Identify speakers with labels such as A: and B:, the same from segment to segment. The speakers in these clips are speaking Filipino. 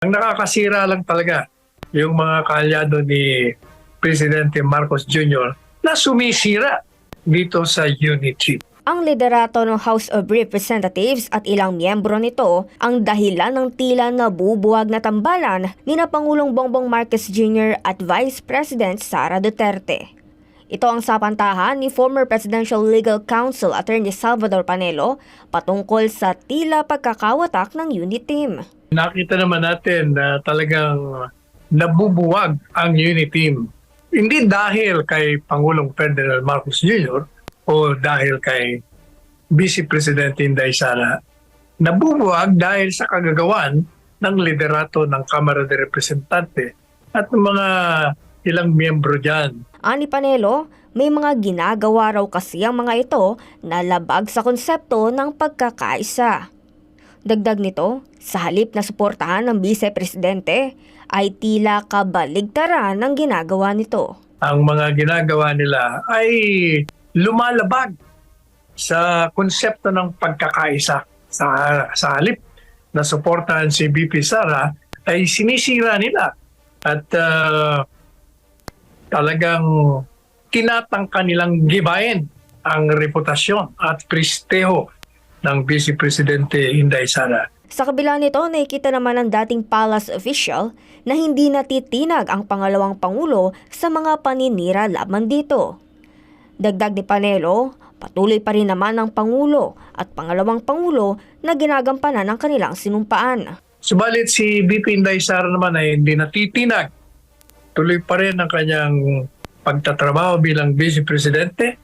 A: Ang nakakasira lang talaga yung mga kaalyado ni Presidente Marcos Jr. na sumisira dito sa unity.
B: Ang liderato ng House of Representatives at ilang miyembro nito ang dahilan ng tila nabubuwag na tambalan ni na Pangulong Bongbong Marcos Jr. at Vice President Sara Duterte. Ito ang sapantahan ni former Presidential Legal Counsel Attorney Salvador Panelo patungkol sa tila pagkakawatak ng unit team.
A: Nakita naman natin na talagang nabubuwag ang unity team. Hindi dahil kay Pangulong Ferdinand Marcos Jr. o dahil kay Vice Presidente Inday Sara. Nabubuwag dahil sa kagagawan ng liderato ng Kamara de Representante at ng mga ilang miyembro dyan.
B: Ani Panelo, may mga ginagawa raw kasi ang mga ito na labag sa konsepto ng pagkakaisa. Dagdag nito, sa halip na suportahan ng Vice Presidente, ay tila kabaligtaran ng ginagawa nito.
A: ang mga ginagawa nila ay lumalabag sa konsepto ng pagkakaisa. Sa, sa halip na suportahan si BP Sara ay sinisira nila at ah, talagang tinatangka nilang gibayin ang reputasyon at presteho ng Vice Presidente Inday Sara.
B: Sa kabila nito, nakikita naman ng dating palace official na hindi natitinag ang pangalawang pangulo sa mga paninira laban dito. Dagdag ni Panelo, patuloy pa rin naman ang pangulo at pangalawang pangulo na ginagampanan ng kanilang sinumpaan.
A: Subalit si BP Inday Sara naman ay hindi natitinag. Tuloy pa rin ang kanyang pagtatrabaho bilang Vice Presidente.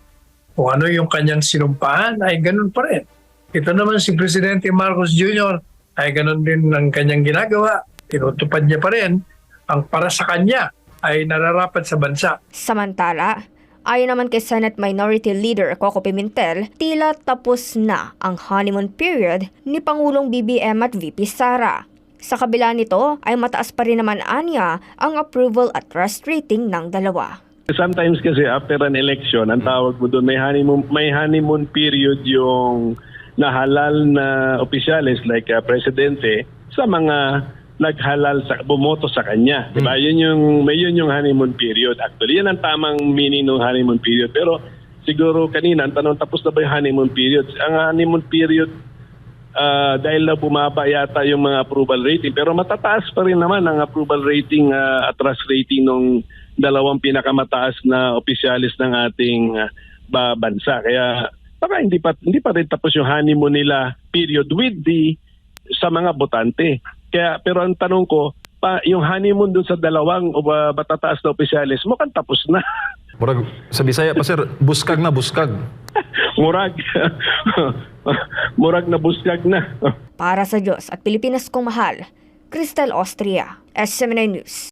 A: Kung ano yung kanyang sinumpaan ay ganun pa rin. Ito naman si Presidente Marcos Jr. ay ganun din ang kanyang ginagawa. Tinutupad niya pa rin ang para sa kanya ay nararapat sa bansa.
B: Samantala, ayon naman kay Senate Minority Leader Coco Pimentel, tila tapos na ang honeymoon period ni Pangulong BBM at VP Sara. Sa kabila nito ay mataas pa rin naman anya ang approval at trust rating ng dalawa.
C: Sometimes kasi after an election, ang tawag mo doon, may honeymoon, may honeymoon period yung nahalal na opisyalis like uh, presidente sa mga naghalal sa bumoto sa kanya. Di ba? Yun yung may yun yung honeymoon period. Actually, yan ang tamang meaning ng honeymoon period. Pero siguro kanina ang tanong tapos na ba yung honeymoon period? Ang honeymoon period Ah, dahil na bumaba yata yung mga approval rating pero matataas pa rin naman ang approval rating ah, at trust rating ng dalawang pinakamataas na opisyalis ng ating ba- bansa kaya baka hindi pa hindi pa rin tapos yung honeymoon nila period with the sa mga botante kaya pero ang tanong ko pa yung honeymoon dun sa dalawang uh, matataas na opisyalis mukhang tapos na
D: Murag, sa Bisaya pa sir, buskag na buskag.
C: murag murag na buskag na
B: Para sa Diyos at Pilipinas kong mahal, Cristel Austria, SMNA News.